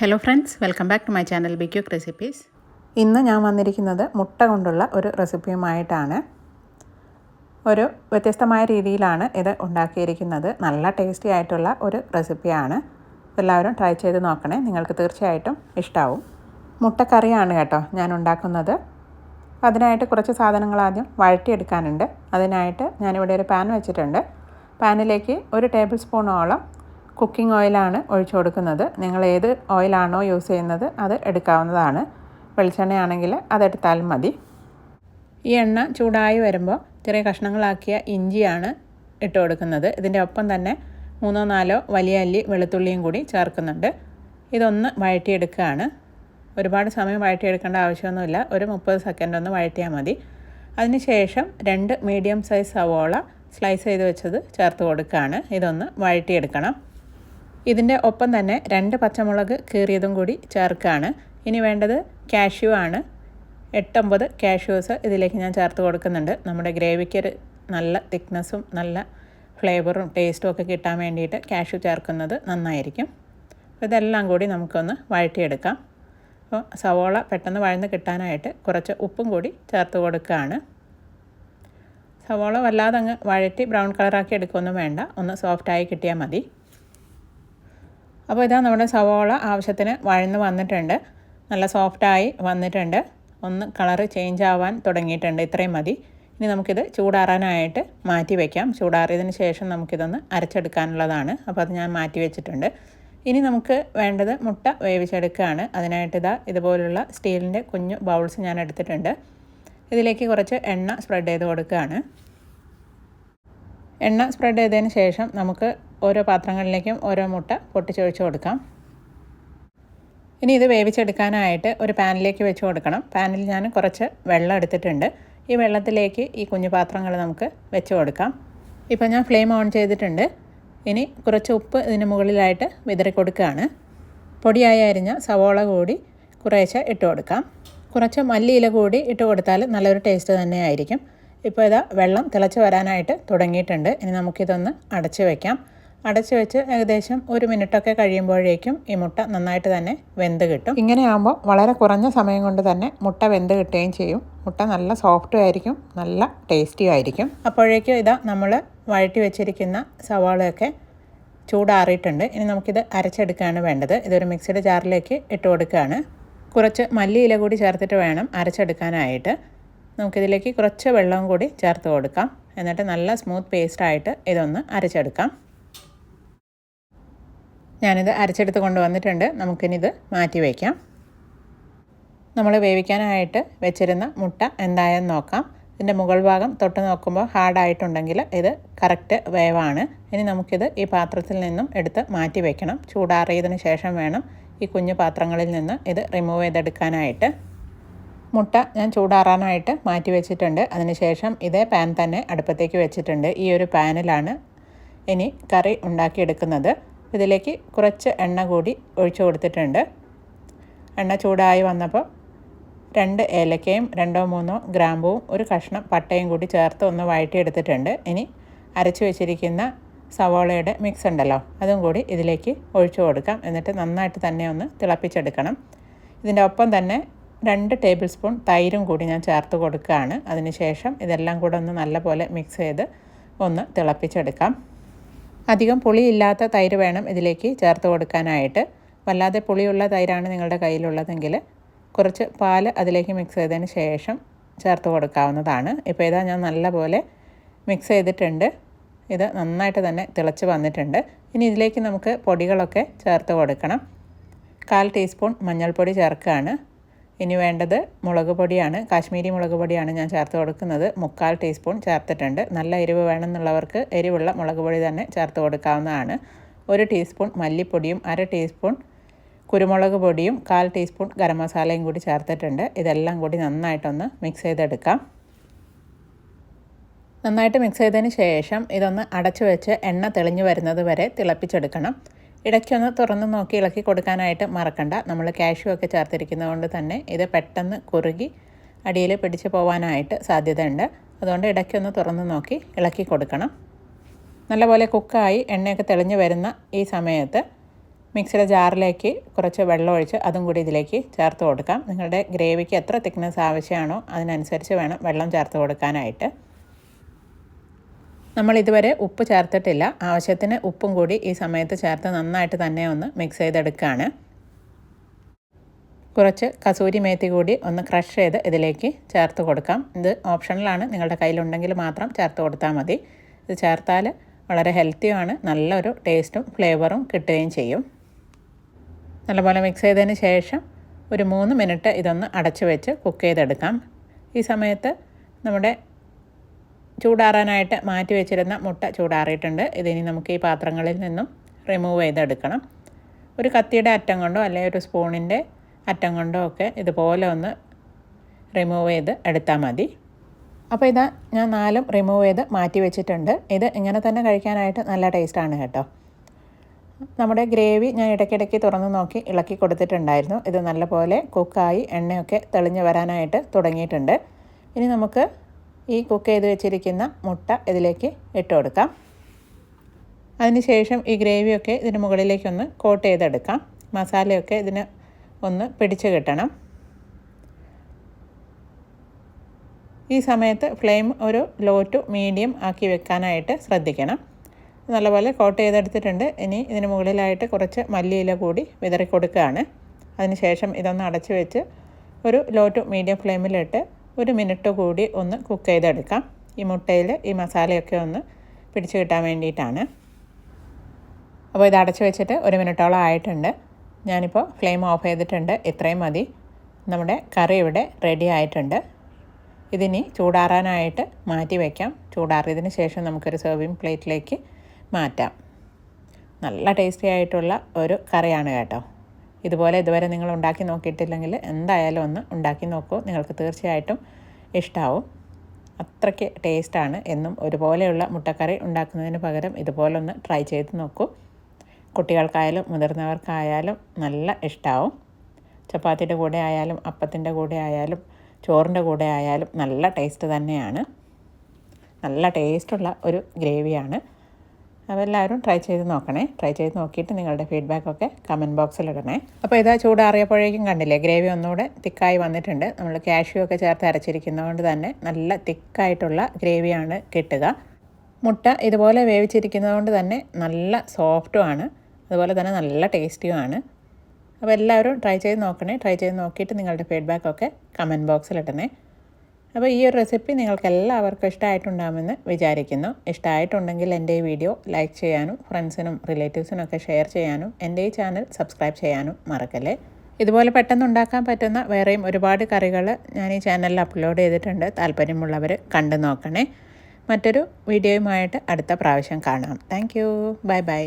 Hello friends welcome back to my channel be quick recipes ഇന്ന് ഞാൻ വന്നിരിക്കുന്നത് മുട്ട കൊണ്ടുള്ള ഒരു റെസിപ്പിയുമായിട്ടാണ്. ഒരു വ്യത്യസ്തമായ രീതിയിലാണ് ഇത് ഉണ്ടാക്കിയിരിക്കുന്നത്. നല്ല ടേസ്റ്റി ആയിട്ടുള്ള ഒരു റെസിപ്പിയാണ്. എല്ലാവരും ട്രൈ ചെയ്ത് നോക്കണേ നിങ്ങൾക്ക് തീർച്ചയായിട്ടും ഇഷ്ടാവും. മുട്ടക്കറിയാണ് കേട്ടോ ഞാൻ ഉണ്ടാക്കുന്നത്. അതിനായിട്ട് കുറച്ച് സാധനങ്ങൾ ആദ്യം വഴറ്റിയെടുക്കാനുണ്ട്. അതിനായിട്ട് ഞാനിവിടെ ഒരു പാൻ വെച്ചിട്ടുണ്ട്. പാനിലേക്ക് ഒരു ടേബിൾ സ്പൂണോളം കുക്കിംഗ് ഓയിലാണ് ഒഴിച്ചു കൊടുക്കുന്നത്. നിങ്ങൾ ഏത് ഓയിലാണോ യൂസ് ചെയ്യുന്നത് അത് എടുക്കാവുന്നതാണ്. വെളിച്ചെണ്ണയാണെങ്കിൽ അതെടുത്താലും മതി. ഈ എണ്ണ ചൂടായി വരുമ്പോൾ ചെറിയ കഷ്ണങ്ങളാക്കിയ ഇഞ്ചിയാണ് ഇട്ട് കൊടുക്കുന്നത്. ഇതിന്റെ ഒപ്പം തന്നെ മൂന്നോ നാലോ വലിയ അല്ലി വെളുത്തുള്ളിയും കൂടി ചേർക്കുന്നുണ്ട്. ഇതൊന്ന് വഴറ്റിയെടുക്കുകയാണ്. ഒരുപാട് സമയം വഴറ്റിയെടുക്കേണ്ട ആവശ്യമൊന്നുമില്ല. ഒരു മുപ്പത് സെക്കൻഡ് ഒന്ന് വഴറ്റിയാൽ മതി. അതിനുശേഷം രണ്ട് മീഡിയം സൈസ് സവോള സ്ലൈസ് ചെയ്ത് വെച്ചത് ചേർത്ത് കൊടുക്കുകയാണ്. ഇതൊന്ന് വഴറ്റിയെടുക്കണം. ഇതിന്റെ ഒപ്പം തന്നെ രണ്ട് പച്ചമുളക് കീറിയതും കൂടി ചേർക്കുകയാണ് ഇനി വേണ്ടത് കാഷ്യൂ ആണ്. എട്ടൊമ്പത് കാഷ്യൂസ് ഇതിലേക്ക് ഞാൻ ചേർത്ത് കൊടുക്കുന്നുണ്ട്. നമ്മുടെ ഗ്രേവിക്ക് ഒരു നല്ല തിക്നെസ്സും നല്ല ഫ്ലേവറും ടേസ്റ്റും ഒക്കെ കിട്ടാൻ വേണ്ടിയിട്ട് കാഷ്യൂ ചേർക്കുന്നത് നന്നായിരിക്കും. ഇതെല്ലാം കൂടി നമുക്കൊന്ന് വഴറ്റിയെടുക്കാം. അപ്പോൾ സവോള പെട്ടെന്ന് വഴന്ന് കിട്ടാനായിട്ട് കുറച്ച് ഉപ്പും കൂടി ചേർത്ത് കൊടുക്കുകയാണ്. സവോള വല്ലാതെ അങ്ങ് വഴറ്റി ബ്രൗൺ കളറാക്കി എടുക്കുകയൊന്നും വേണ്ട. ഒന്ന് സോഫ്റ്റായി കിട്ടിയാൽ മതി. അപ്പോൾ ഇതാ നമ്മുടെ സവോള ആവശ്യത്തിന് വഴന്ന് വന്നിട്ടുണ്ട്. നല്ല സോഫ്റ്റായി വന്നിട്ടുണ്ട്. ഒന്ന് കളറ് ചേഞ്ച് ആവാൻ തുടങ്ങിയിട്ടുണ്ട്. ഇത്രയും മതി. ഇനി നമുക്കിത് ചൂടാറാനായിട്ട് മാറ്റി വയ്ക്കാം ചൂടാറിയതിന് ശേഷം നമുക്കിതൊന്ന് അരച്ചെടുക്കാനുള്ളതാണ്. അപ്പോൾ അത് ഞാൻ മാറ്റി വെച്ചിട്ടുണ്ട്. ഇനി നമുക്ക് വേണ്ടത് മുട്ട വേവിച്ചെടുക്കുകയാണ്. അതിനായിട്ട് ഇതാ ഇതുപോലുള്ള സ്റ്റീലിന്റെ കുഞ്ഞു ബൗൾസ് ഞാൻ എടുത്തിട്ടുണ്ട്. ഇതിലേക്ക് കുറച്ച് എണ്ണ സ്പ്രെഡ് ചെയ്ത് കൊടുക്കുകയാണ്. എണ്ണ സ്പ്രെഡ് ചെയ്തതിന് ശേഷം നമുക്ക് ഓരോ പാത്രങ്ങളിലേക്കും ഓരോ മുട്ട പൊട്ടിച്ചൊഴിച്ച് കൊടുക്കാം. ഇനി ഇത് വേവിച്ചെടുക്കാനായിട്ട് ഒരു പാനിലേക്ക് വെച്ച് കൊടുക്കണം. പാനിൽ ഞാൻ കുറച്ച് വെള്ളം എടുത്തിട്ടുണ്ട്. ഈ വെള്ളത്തിലേക്ക് ഈ കുഞ്ഞു പാത്രങ്ങൾ നമുക്ക് വെച്ച് കൊടുക്കാം. ഇപ്പോൾ ഞാൻ ഫ്ലെയിം ഓൺ ചെയ്തിട്ടുണ്ട്. ഇനി കുറച്ച് ഉപ്പ് ഇതിന് മുകളിലായിട്ട് വിതറി കൊടുക്കുകയാണ്. പൊടിയായി അരിഞ്ഞ സവോള കൂടി കുറേശ്ശെ ഇട്ട് കൊടുക്കാം. കുറച്ച് മല്ലിയില കൂടി ഇട്ട് കൊടുത്താൽ നല്ലൊരു ടേസ്റ്റ് തന്നെയായിരിക്കും ഇപ്പോൾ ഇതാ വെള്ളം തിളച്ച് വരാനായിട്ട് തുടങ്ങിയിട്ടുണ്ട്. ഇനി നമുക്കിതൊന്ന് അടച്ച് വയ്ക്കാം അടച്ചു വെച്ച് ഏകദേശം ഒരു മിനിറ്റൊക്കെ കഴിയുമ്പോഴേക്കും ഈ മുട്ട നന്നായിട്ട് തന്നെ വെന്ത് കിട്ടും. ഇങ്ങനെയാകുമ്പോൾ വളരെ കുറഞ്ഞ സമയം കൊണ്ട് തന്നെ മുട്ട വെന്ത് കിട്ടുകയും ചെയ്യും. മുട്ട നല്ല സോഫ്റ്റും ആയിരിക്കും നല്ല ടേസ്റ്റിയും ആയിരിക്കും. അപ്പോഴേക്കും ഇതാ നമ്മൾ വഴറ്റി വെച്ചിരിക്കുന്ന സവാളയൊക്കെ ചൂടാറിയിട്ടുണ്ട്. ഇനി നമുക്കിത് അരച്ചെടുക്കുകയാണ് വേണ്ടത്. ഇതൊരു മിക്സിയുടെ ജാറിലേക്ക് ഇട്ട് കൊടുക്കുകയാണ്. കുറച്ച് മല്ലിയില കൂടി ചേർത്തിട്ട് വേണം അരച്ചെടുക്കാനായിട്ട്. നമുക്കിതിലേക്ക് കുറച്ച് വെള്ളവും കൂടി ചേർത്ത് കൊടുക്കാം. എന്നിട്ട് നല്ല സ്മൂത്ത് പേസ്റ്റായിട്ട് ഇതൊന്ന് അരച്ചെടുക്കാം. ഞാനിത് അരച്ചെടുത്ത് കൊണ്ടുവന്നിട്ടുണ്ട് നമുക്കിനിത് മാറ്റി വയ്ക്കാം നമ്മൾ വേവിക്കാനായിട്ട് വെച്ചിരുന്ന മുട്ട എന്തായെന്ന് നോക്കാം. ഇതിന്റെ മുകൾ ഭാഗം തൊട്ട് നോക്കുമ്പോൾ ഹാർഡായിട്ടുണ്ടെങ്കിൽ ഇത് കറക്റ്റ് വേവാണ്. ഇനി നമുക്കിത് ഈ പാത്രത്തിൽ നിന്നും എടുത്ത് മാറ്റി വയ്ക്കണം ചൂടാറിയതിന് ശേഷം വേണം ഈ കുഞ്ഞു പാത്രങ്ങളിൽ നിന്ന് ഇത് റിമൂവ് ചെയ്തെടുക്കാനായിട്ട്. മുട്ട ഞാൻ ചൂടാറാനായിട്ട് മാറ്റി വെച്ചിട്ടുണ്ട്. അതിനുശേഷം ഇതേ പാൻ തന്നെ അടുപ്പത്തേക്ക് വെച്ചിട്ടുണ്ട്. ഈ ഒരു പാനിലാണ് ഇനി കറി ഉണ്ടാക്കിയെടുക്കുന്നത്. ഇതിലേക്ക് കുറച്ച് എണ്ണ കൂടി ഒഴിച്ചു കൊടുത്തിട്ടുണ്ട്. എണ്ണ ചൂടായി വന്നപ്പോൾ രണ്ട് ഏലക്കയും രണ്ടോ മൂന്നോ ഗ്രാമ്പുവും ഒരു കഷ്ണം പട്ടയും കൂടി ചേർത്ത് ഒന്ന് വഴറ്റിയെടുത്തിട്ടുണ്ട്. ഇനി അരച്ചു വെച്ചിരിക്കുന്ന സവോളയുടെ മിക്സ് ഉണ്ടല്ലോ അതും കൂടി ഇതിലേക്ക് ഒഴിച്ചു കൊടുക്കാം. എന്നിട്ട് നന്നായിട്ട് തന്നെ ഒന്ന് തിളപ്പിച്ചെടുക്കണം. ഇതിന്റെ ഒപ്പം തന്നെ രണ്ട് ടേബിൾ സ്പൂൺ തൈരും കൂടി ഞാൻ ചേർത്ത് കൊടുക്കുകയാണ്. അതിനുശേഷം ഇതെല്ലാം കൂടെ ഒന്ന് നല്ലപോലെ മിക്സ് ചെയ്ത് ഒന്ന് തിളപ്പിച്ചെടുക്കാം. അധികം പുളിയില്ലാത്ത തൈര് വേണം ഇതിലേക്ക് ചേർത്ത് കൊടുക്കാനായിട്ട്. വല്ലാതെ പുളിയുള്ള തൈരാണ് നിങ്ങളുടെ കയ്യിലുള്ളതെങ്കിൽ കുറച്ച് പാൽ അതിലേക്ക് മിക്സ് ചെയ്തതിന് ശേഷം ചേർത്ത് കൊടുക്കാവുന്നതാണ്. ഇപ്പോൾ ഇതാ ഞാൻ നല്ലപോലെ മിക്സ് ചെയ്തിട്ടുണ്ട്. ഇത് നന്നായിട്ട് തന്നെ തിളച്ച് വന്നിട്ടുണ്ട്. ഇനി ഇതിലേക്ക് നമുക്ക് പൊടികളൊക്കെ ചേർത്ത് കൊടുക്കണം. കാൽ ടീസ്പൂൺ മഞ്ഞൾപ്പൊടി ചേർക്കുകയാണ്. ഇനി വേണ്ടത് മുളക് പൊടിയാണ്. കാശ്മീരി മുളക് പൊടിയാണ് ഞാൻ ചേർത്ത് കൊടുക്കുന്നത്. മുക്കാൽ ടീസ്പൂൺ ചേർത്തിട്ടുണ്ട്. നല്ല എരിവ് വേണമെന്നുള്ളവർക്ക് എരിവുള്ള മുളക് പൊടി തന്നെ ചേർത്ത് കൊടുക്കാവുന്നതാണ്. ഒരു ടീസ്പൂൺ മല്ലിപ്പൊടിയും അര ടീസ്പൂൺ കുരുമുളക് പൊടിയും കാൽ ടീസ്പൂൺ ഗരം മസാലയും കൂടി ചേർത്തിട്ടുണ്ട്. ഇതെല്ലാം കൂടി നന്നായിട്ടൊന്ന് മിക്സ് ചെയ്തെടുക്കാം. നന്നായിട്ട് മിക്സ് ചെയ്തതിന് ശേഷം ഇതൊന്ന് അടച്ചു വെച്ച് എണ്ണ തെളിഞ്ഞു വരുന്നത് വരെ തിളപ്പിച്ചെടുക്കണം. ഇടയ്ക്കൊന്ന് തുറന്ന് നോക്കി ഇളക്കി കൊടുക്കാനായിട്ട് മറക്കണ്ട. നമ്മൾ കാഷ്യൂ ഒക്കെ ചേർത്തിരിക്കുന്നതുകൊണ്ട് തന്നെ ഇത് പെട്ടെന്ന് കുറുകി അടിയിൽ പിടിച്ച് പോകാനായിട്ട് സാധ്യതയുണ്ട്. അതുകൊണ്ട് ഇടയ്ക്കൊന്ന് തുറന്ന് നോക്കി ഇളക്കി കൊടുക്കണം. നല്ലപോലെ കുക്കായി എണ്ണയൊക്കെ തെളിഞ്ഞു വരുന്ന ഈ സമയത്ത് മിക്സിയുടെ ജാറിലേക്ക് കുറച്ച് വെള്ളം ഒഴിച്ച് അതും കൂടി ഇതിലേക്ക് ചേർത്ത് കൊടുക്കാം. നിങ്ങളുടെ ഗ്രേവിക്ക് എത്ര തിക്നെസ് ആവശ്യമാണോ അതിനനുസരിച്ച് വേണം വെള്ളം ചേർത്ത് കൊടുക്കാനായിട്ട്. നമ്മൾ ഇതുവരെ ഉപ്പ് ചേർത്തിട്ടില്ല. ആവശ്യത്തിന് ഉപ്പും കൂടി ഈ സമയത്ത് ചേർത്ത് നന്നായിട്ട് തന്നെ ഒന്ന് മിക്സ് ചെയ്തെടുക്കുകയാണ് കുറച്ച് കസൂരി മേത്തി കൂടി ഒന്ന് ക്രഷ് ചെയ്ത് ഇതിലേക്ക് ചേർത്ത് കൊടുക്കാം. ഇത് ഓപ്ഷണലാണ് നിങ്ങളുടെ കയ്യിലുണ്ടെങ്കിൽ മാത്രം ചേർത്ത് കൊടുത്താൽ മതി. ഇത് ചേർത്താൽ വളരെ ഹെൽത്തിയുമാണ് നല്ലൊരു ടേസ്റ്റും ഫ്ലേവറും കിട്ടുകയും ചെയ്യും. നല്ലപോലെ മിക്സ് ചെയ്തതിന് ശേഷം ഒരു മൂന്ന് മിനിറ്റ് ഇതൊന്ന് അടച്ചു വെച്ച് കുക്ക് ചെയ്തെടുക്കാം. ഈ സമയത്ത് നമ്മുടെ ചൂടാറാനായിട്ട് മാറ്റി വെച്ചിരുന്ന മുട്ട ചൂടാറിയിട്ടുണ്ട്. ഇതിനി നമുക്ക് ഈ പാത്രങ്ങളിൽ നിന്നും റിമൂവ് ചെയ്തെടുക്കണം. ഒരു കത്തിയുടെ അറ്റം കൊണ്ടോ അല്ലെങ്കിൽ ഒരു സ്പൂണിന്റെ അറ്റം കൊണ്ടോ ഒക്കെ ഇതുപോലെ ഒന്ന് റിമൂവ് ചെയ്ത് എടുത്താൽ മതി. അപ്പോൾ ഇതാ ഞാൻ നാലും റിമൂവ് ചെയ്ത് മാറ്റി വെച്ചിട്ടുണ്ട്. ഇത് ഇങ്ങനെ തന്നെ കഴിക്കാനായിട്ട് നല്ല ടേസ്റ്റാണ് കേട്ടോ. നമ്മുടെ ഗ്രേവി ഞാൻ ഇടയ്ക്കിടയ്ക്ക് തുറന്ന് നോക്കി ഇളക്കി കൊടുത്തിട്ടുണ്ടായിരുന്നു. ഇത് നല്ലപോലെ കുക്കായി എണ്ണയൊക്കെ തെളിഞ്ഞു വരാനായിട്ട് തുടങ്ങിയിട്ടുണ്ട്. ഇനി നമുക്ക് ഈ കുക്ക് ചെയ്ത് വെച്ചിരിക്കുന്ന മുട്ട ഇതിലേക്ക് ഇട്ട് കൊടുക്കാം. അതിനുശേഷം ഈ ഗ്രേവിയൊക്കെ ഇതിന് മുകളിലേക്കൊന്ന് കോട്ട് ചെയ്തെടുക്കാം. മസാലയൊക്കെ ഇതിന് ഒന്ന് പിടിച്ച് കിട്ടണം. ഈ സമയത്ത് ഫ്ലെയിം ഒരു ലോ ടു മീഡിയം ആക്കി വെക്കാനായിട്ട് ശ്രദ്ധിക്കണം. നല്ലപോലെ കോട്ട് ചെയ്തെടുത്തിട്ടുണ്ട്. ഇനി ഇതിന് മുകളിലായിട്ട് കുറച്ച് മല്ലിയില കൂടി വിതറി കൊടുക്കുകയാണ് അതിനുശേഷം ഇതൊന്ന് അടച്ചു വെച്ച് ഒരു ലോ ടു മീഡിയം ഫ്ലെയിമിലിട്ട് ഒരു മിനിറ്റ് കൂടി ഒന്ന് കുക്ക് ചെയ്തെടുക്കാം. ഈ മുട്ടയിൽ ഈ മസാലയൊക്കെ ഒന്ന് പിടിച്ചു കിട്ടാൻ വേണ്ടിയിട്ടാണ്. അപ്പോൾ ഇത് അടച്ചു വെച്ചിട്ട് ഒരു മിനിറ്റോളം ആയിട്ടുണ്ട്. ഞാനിപ്പോൾ ഫ്ലെയിം ഓഫ് ചെയ്തിട്ടുണ്ട്. ഇത്രയും മതി. നമ്മുടെ കറി ഇവിടെ റെഡി ആയിട്ടുണ്ട്. ഇതിനി ചൂടാറാനായിട്ട് മാറ്റി വയ്ക്കാം ചൂടാറിയതിന് ശേഷം നമുക്കൊരു സെർവിങ് പ്ലേറ്റിലേക്ക് മാറ്റാം. നല്ല ടേസ്റ്റി ആയിട്ടുള്ള ഒരു കറിയാണ് കേട്ടോ. ഇതുപോലെ ഇതുവരെ നിങ്ങൾ ഉണ്ടാക്കി നോക്കിയിട്ടില്ലെങ്കിൽ എന്തായാലും ഒന്ന് ഉണ്ടാക്കി നോക്കൂ. നിങ്ങൾക്ക് തീർച്ചയായിട്ടും ഇഷ്ടമാവും അത്രയ്ക്ക് ടേസ്റ്റാണ് എന്നും ഒരുപോലെയുള്ള മുട്ടക്കറി ഉണ്ടാക്കുന്നതിന് പകരം ഇതുപോലൊന്ന് ട്രൈ ചെയ്ത് നോക്കൂ. കുട്ടികൾക്കായാലും മുതിർന്നവർക്കായാലും നല്ല ഇഷ്ടമാവും ചപ്പാത്തിയുടെ കൂടെ ആയാലും അപ്പത്തിന്റെ കൂടെ ആയാലും ചോറിന്റെ കൂടെ ആയാലും നല്ല ടേസ്റ്റ് തന്നെയാണ്. നല്ല ടേസ്റ്റുള്ള ഒരു ഗ്രേവിയാണ് അപ്പോൾ എല്ലാവരും ട്രൈ ചെയ്ത് നോക്കണേ. ട്രൈ ചെയ്ത് നോക്കിയിട്ട് നിങ്ങളുടെ ഫീഡ്ബാക്കൊക്കെ കമന്റ് ബോക്സിൽ ഇടണേ. അപ്പോൾ ഇതാ ചൂടാറിയപ്പോഴേക്കും കണ്ടില്ലേ ഗ്രേവി ഒന്നുകൂടെ തിക്കായി വന്നിട്ടുണ്ട്. നമ്മൾ കാഷ്യൂ ഒക്കെ ചേർത്ത് അരച്ചിരിക്കുന്നതുകൊണ്ട് തന്നെ നല്ല തിക്കായിട്ടുള്ള ഗ്രേവിയാണ് കിട്ടുക. മുട്ട ഇതുപോലെ വേവിച്ചിരിക്കുന്നതുകൊണ്ട് തന്നെ നല്ല സോഫ്റ്റുമാണ് അതുപോലെ തന്നെ നല്ല ടേസ്റ്റിയുമാണ് അപ്പോൾ എല്ലാവരും ട്രൈ ചെയ്ത് നോക്കണേ. ട്രൈ ചെയ്ത് നോക്കിയിട്ട് നിങ്ങളുടെ ഫീഡ്ബാക്കൊക്കെ കമന്റ് ബോക്സിൽ ഇടണേ. അപ്പോൾ ഈ ഒരു റെസിപ്പി നിങ്ങൾക്ക് എല്ലാവർക്കും ഇഷ്ടമായിട്ടുണ്ടാകുമെന്ന് വിചാരിക്കുന്നു. ഇഷ്ടമായിട്ടുണ്ടെങ്കിൽ എന്റെ ഈ വീഡിയോ ലൈക്ക് ചെയ്യാനും ഫ്രണ്ട്സിനും റിലേറ്റീവ്സിനും ഒക്കെ ഷെയർ ചെയ്യാനും എന്റെ ഈ ചാനൽ സബ്സ്ക്രൈബ് ചെയ്യാനും മറക്കല്ലേ? ഇതുപോലെ പെട്ടെന്ന് ഉണ്ടാക്കാൻ പറ്റുന്ന വേറെയും ഒരുപാട് കറികൾ ഞാൻ ഈ ചാനലിൽ അപ്ലോഡ് ചെയ്തിട്ടുണ്ട്. താല്പര്യമുള്ളവർ കണ്ടു നോക്കണേ. മറ്റൊരു വീഡിയോയുമായിട്ട് അടുത്ത പ്രാവശ്യം കാണാം. Thank you bye bye